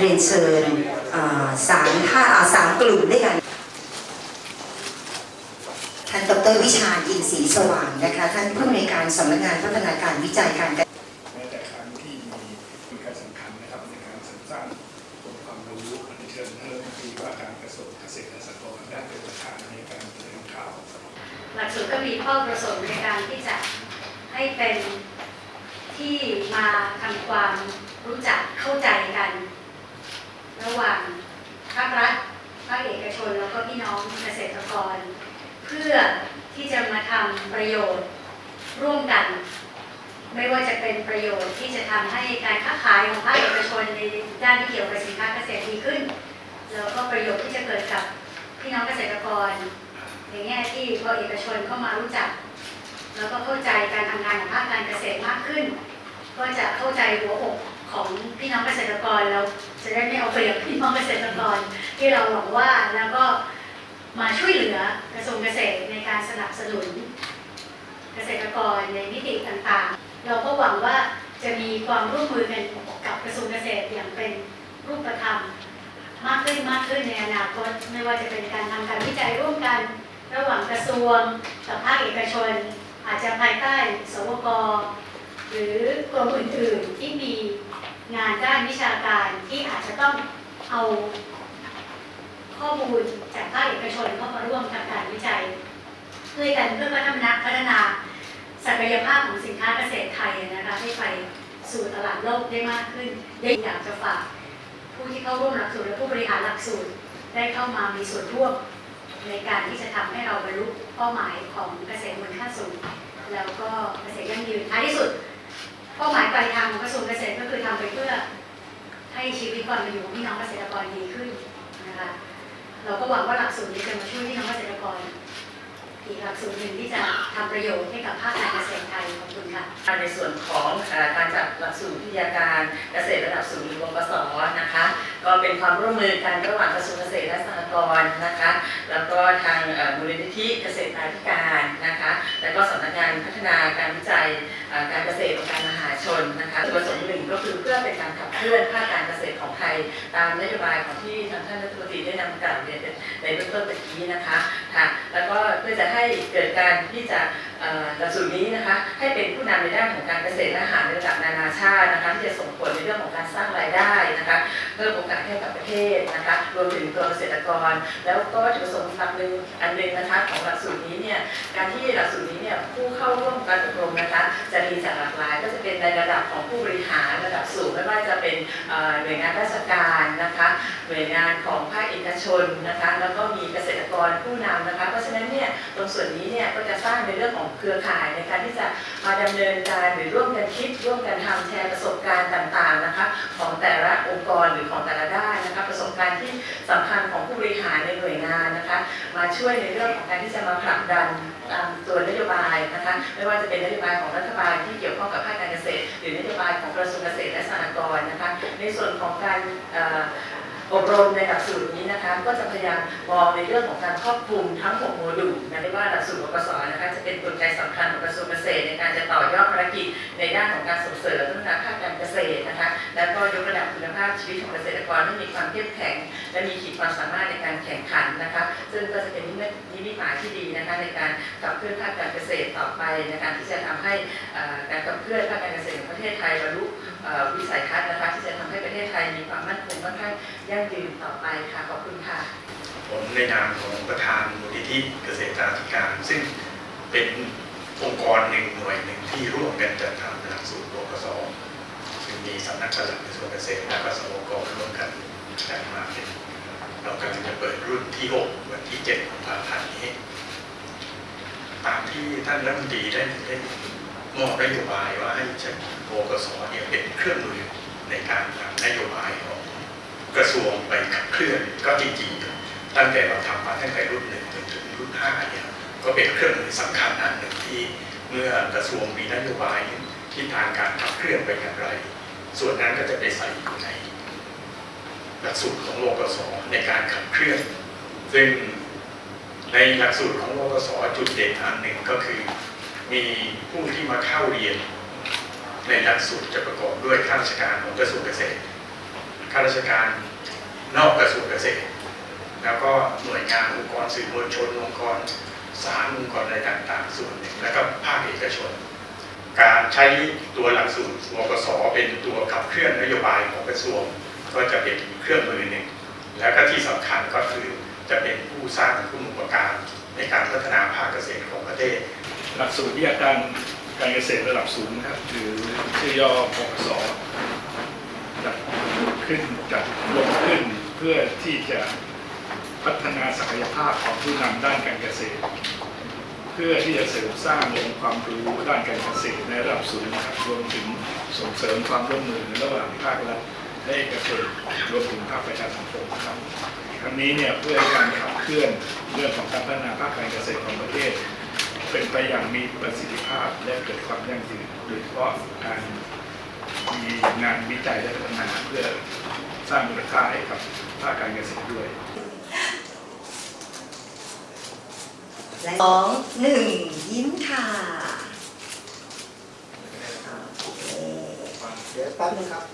เรียนเชิญอ่าสามท่าอ่าสามกลุ่มด้วยกัน ท่านดรวิชาญอินทรีสว่างนะคะ ท่านผู้อำนวยการสำนักงานพัฒนาการวิจัยการเกษตรแม้แต่ครั้งที่มีมีการสำคัญนะครับในการเสริมสร้างองค์ความรู้อันเชิญท่านรัฐมนตรีว่าการกระทรวงเกษตรและสหกรณ์ได้เป็นประธานในการแถลงข่าวหลักสูตรก็มีข้อประสงค์ในการที่จะให้เป็นที่มาทำความรู้จักเข้าใจกัน ระหว่างภาครัฐภาคเอกชนแล้วก็พี่น้องเกษตรกร เพื่อที่จะมาทำประโยชน์ร่วมกัน ไม่ว่าจะเป็นประโยชน์ที่จะทำให้การค้าขายของภาคเอกชนในด้านที่เกี่ยวกับสินค้าเกษตรดีขึ้น แล้วก็ประโยชน์ที่จะเกิดกับพี่น้องเกษตรกรในแง่ที่พอเอกชนเข้ามารู้จัก แล้วก็เข้าใจการทำงานของภาคการเกษตรมากขึ้น ก็จะเข้าใจหัวอกของ พี่น้องเกษตรกรแล้วจะได้ไม่เอาเปรียบพี่น้องเกษตรกรที่เราหวังว่าแล้วก็มาช่วยเหลือกระทรวงเกษตรในการสนับสนุน เกษตรกรในมิติต่างๆ เราก็หวังว่าจะมีความร่วมมือกันกับกระทรวงเกษตรอย่างเป็นรูปธรรม มากขึ้นมากขึ้นในอนาคตไม่ว่าจะเป็นการทำการวิจัยร่วมกัน ระหว่างกระทรวงกับภาคเอกชน อาจจะภายใต้สวกหรือกรมอื่นๆที่มี งานด้านวิชาการที่อาจจะต้องเอาข้อมูลจากภาคเอกชนเข้ามาร่วมทำการวิจัยด้วยกันเพื่อพัฒนาพัฒนาศักยภาพของสินค้าเกษตรไทยนะคะให้ไปสู่ตลาดโลกได้มากขึ้นได้อยากจะฝากผู้ที่เข้าร่วมหลักสูตรและผู้บริหารหลักสูตรได้เข้ามามีส่วนร่วมในการที่จะทำให้เราบรรลุเป้าหมายของเกษตรมูลค่าสูง แล้วก็เกษตรยั่งยืนท้ายที่สุด เป้าหมายปลายทางของกระทรวงเกษตรก็คือทำไปเพื่อให้ชีวิตความเป็นอยู่ของพี่น้องเกษตรกรดีขึ้นนะคะเราก็หวังว่าหลักสูตรนี้จะมาช่วยพี่น้องเกษตรกรอีกหลักสูตรหนึ่งที่จะทำประโยชน์ให้กับภาคการเกษตร ในส่วนของการจัดหลักสูตรวิทยาการเกษตรระดับสูงหรือวงกสนะคะ ก็เป็นความร่วมมือกันระหว่างกระทรวงเกษตรและสหกรณ์นะคะ แล้วก็ทางมูลนิธิเกษตรตาธิการนะคะ แล้วก็สำนักงานพัฒนาการวิจัยการเกษตรองค์การมหาชนนะคะจุดประสงค์หนึ่งก็คือเพื่อเป็นการขับเคลื่อนภาคการเกษตรของไทย ตามนโยบายของที่ทางท่านรัฐมนตรีได้นำกล่าวเรียนในเบื้องต้นเมื่อกี้นะคะค่ะแล้วก็เพื่อจะให้เกิดการที่จะ หลักสูตรนี้นะคะให้เป็นผู้นำในด้านของการเกษตรและอาหารในระดับนานาชาตินะคะที่จะส่งผลในเรื่องของการสร้างรายได้นะคะเพิ่มโอกาสให้กับประเทศนะคะรวมถึงตัวเกษตรกร แล้วก็วัตถุประสงค์หลักหนึ่งอันหนึ่งนะคะของหลักสูตรนี้เนี่ยการที่หลักสูตรนี้เนี่ยผู้เข้าร่วมการอบรมนะคะจะมีสาระ ในระดับของผู้บริหารระดับสูงไม่ว่าจะเป็นหน่วยงานราชการนะคะหน่วยงานของภาคเอกชนนะคะแล้วก็มีเกษตรกรผู้นำนะคะเพราะฉะนั้นเนี่ยตรงส่วนนี้เนี่ยก็จะสร้างในเรื่องของเครือข่ายในการที่จะมาดำเนินการหรือร่วมกันคิดร่วมกันทำแชร์ประสบการณ์ต่างๆนะคะของแต่ละองค์กรหรือของแต่ละด้านนะคะประสบการณ์ที่สำคัญของผู้บริหารในหน่วยงาน ช่วยในเรื่องของการที่จะมาผลักดันตามตัวนโยบายนะคะไม่ว่าจะเป็นนโยบายของรัฐบาลที่เกี่ยวข้องกับภาคการเกษตร หรือนโยบายของกระทรวงเกษตรและสหกรณ์นะคะในส่วนของการอบรมในหลักสูตรนี้นะคะก็จะพยายามมองในเรื่องของการครอบคลุมทั้ง 6 โมดูลนะไม่ว่าหลักสูตรอกสนะคะจะเป็นกลไกสำคัญของกระทรวงเกษตร ในการจะต่อยอดภารกิจในด้านของการส่งเสริมพัฒนาภาคการเกษตรนะคะแล้วก็ยกระดับคุณภาพชีวิตของเกษตรกรให้มีความเข้มแข็ง และมีขีดความสามารถในการแข่งขันนะคะ ซึ่งก็จะเป็นนิมิตหมายที่ดีนะคะในการขับเคลื่อนภาคการเกษตรต่อไปในการที่จะทำให้การขับเคลื่อนภาคการเกษตรของประเทศไทยบรรลุวิสัยทัศน์นะคะที่จะทำให้ประเทศไทยมีความมั่นคงมั่งคั่งยั่งยืนต่อไปค่ะขอบคุณค่ะ ผมในนามของประธานมูลนิธิเกษตรธิการ ซึ่งเป็นองค์กรหนึ่งหน่วยหนึ่งที่ร่วมกันจัดทำหลักสูตรบกสซึ่งมีสำนักปลัดกระทรวงเกษตรและกสวกร่วมกัน จัดมาเป็นเรากำลังจะเปิดรุ่นที่ 6 วันที่7กุมภาพันธ์นี้ ตามที่ท่านรัฐมนตรีได้ได้มอบนโยบายว่าให้ใช้บกสเนี่ยเป็นเครื่องมือในการนำนโยบายของกระทรวงไปขับเคลื่อนก็จริงๆ ตั้งแต่เราทำมาตั้งแต่รุ่นหนึ่งจนถึงรุ่นห้าเนี่ยก็เป็นเครื่องมือสำคัญอันหนึ่งที่เมื่อกระทรวงมีนโยบายที่ทางการขับเคลื่อนไปอย่างไร ส่วนนั้นก็จะไปใส่อยู่ใน หลักสูตรของโลกสในการขับเคลื่อน ซึ่งในหลักสูตรของโลกสจุดเด่นอันหนึ่งก็คือ มีผู้ที่มาเข้าเรียน ในหลักสูตรจะประกอบด้วยข้าราชการของกระทรวงเกษตรข้าราชการนอกกระทรวงเกษตร แล้วก็หน่วยงานองค์กรสื่อมวลชนองค์กรสารองค์กรอะไรต่างๆ ส่วนหนึ่งแล้วก็ภาคเอกชน การใช้ตัวหลักสูตรวกสเป็นตัวขับเคลื่อนนโยบายของกระทรวง ก็จะเป็นเครื่องมือหนึ่ง แล้วก็ที่สำคัญก็คือจะเป็นผู้สร้างคุณูปการในการพัฒนาภาคเกษตรของประเทศ หลักสูตรวิทยาการการเกษตรระดับสูงนะครับหรือชื่อย่อปกสจัดขึ้นจัดลงขึ้นเพื่อที่จะพัฒนาศักยภาพของผู้นำด้านการเกษตร เพื่อที่จะเสริมสร้างองค์ความรู้ด้านการเกษตรในระดับสูงนะครับรวมถึงส่งเสริมความร่วมมือระหว่างภาครัฐ และเอกชนรวมถึงภาคประชาสังคมนะครับครั้งนี้เนี่ยเพื่อการขับเคลื่อนเรื่องของการพัฒนาภาคการเกษตรของประเทศ เป็นไปอย่างมีประสิทธิภาพและเกิดความยั่งยืนโดยเฉพาะการมีงานวิจัยและพัฒนาเพื่อสร้างมูลค่าให้กับภาคการเกษตรด้วยและสองหนึ่งยิ้มค่ะโอเคเดี๋ยวแป๊บนึงครับ